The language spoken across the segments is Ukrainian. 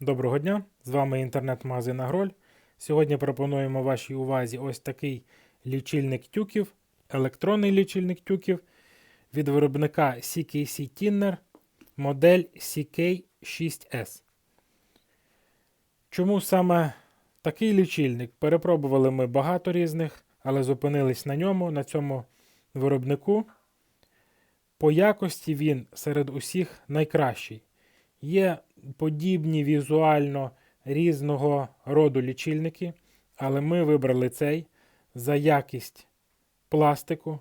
Доброго дня! З вами інтернет-магазин Агроль. Сьогодні пропонуємо вашій увазі ось такий лічильник тюків, електронний лічильник тюків від виробника CKC Tinner, модель CK6S. Чому саме такий лічильник? Перепробували ми багато різних, але зупинились на ньому, на цьому виробнику. По якості він серед усіх найкращий. Є подібні візуально різного роду лічильники, але ми вибрали цей за якість пластику,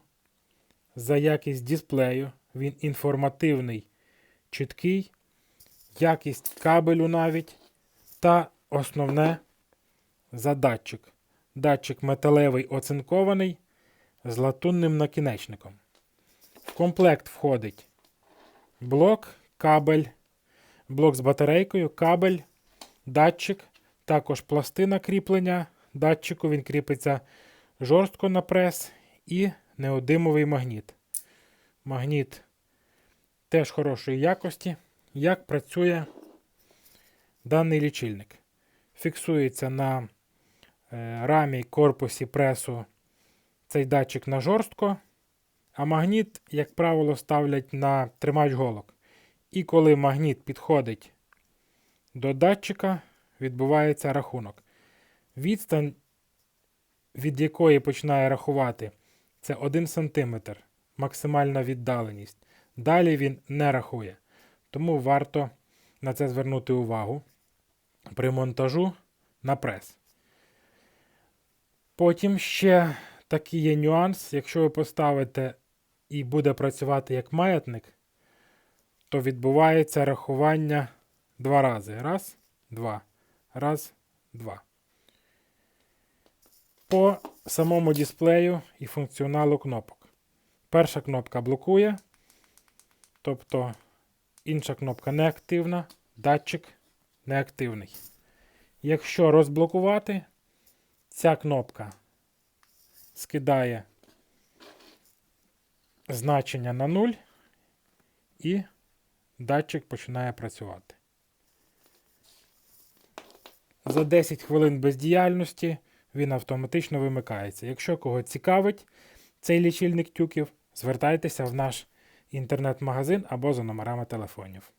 за якість дисплею. Він інформативний, чіткий, якість кабелю навіть. Та основне за датчик. Датчик металевий оцинкований з латунним накінечником. В комплект входить блок, кабель, блок з батарейкою, кабель, датчик, також пластина кріплення датчику. Він кріпиться жорстко на прес і неодимовий магніт. Магніт теж хорошої якості. Як працює даний лічильник? Фіксується на е, рамі корпусі пресу цей датчик на жорстко, а магніт, як правило, ставлять на тримач голок. І коли магніт підходить до датчика, відбувається рахунок. Відстань, від якої починає рахувати, це 1 см, максимальна віддаленість. Далі він не рахує. Тому варто на це звернути увагу при монтажу на прес. Потім ще такий є нюанс, якщо ви поставите і буде працювати як маятник, то відбувається рахування два рази. Раз, два. Раз, два. По самому дисплею і функціоналу кнопок. Перша кнопка блокує, тобто інша кнопка неактивна, датчик неактивний. Якщо розблокувати, ця кнопка скидає значення на 0 і датчик починає працювати. За 10 хвилин бездіяльності він автоматично вимикається. Якщо кого цікавить цей лічильник тюків, звертайтеся в наш інтернет-магазин або за номерами телефонів.